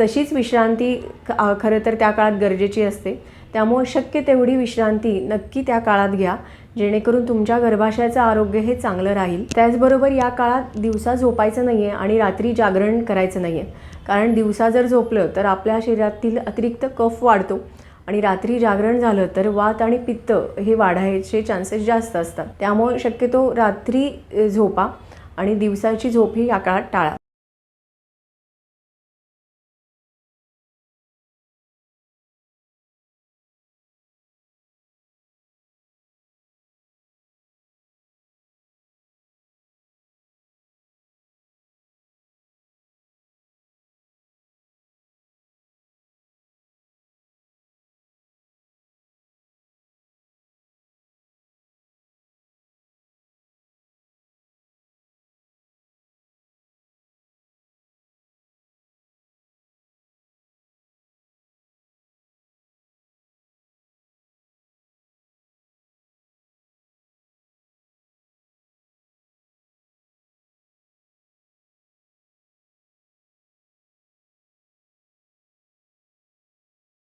तशीच विश्रांती खरं तर त्या काळात गरजेची असते. त्यामुळे शक्य तेवढी विश्रांती नक्की त्या काळात घ्या जेणेकरून तुमच्या गर्भाशयाचं आरोग्य हे चांगलं राहील. त्याचबरोबर या काळात दिवसा झोपायचं नाही आहे आणि रात्री जागरण करायचं नाही आहे कारण दिवसा जर झोपलं तर आपल्या शरीरातील अतिरिक्त कफ वाढतो आणि रात्री जागरण झालं तर वात आणि पित्त हे वाढायचे चान्सेस जास्त असतात. त्यामुळे शक्यतो रात्री झोपा आणि दिवसाची झोप ही या काळात टाळा.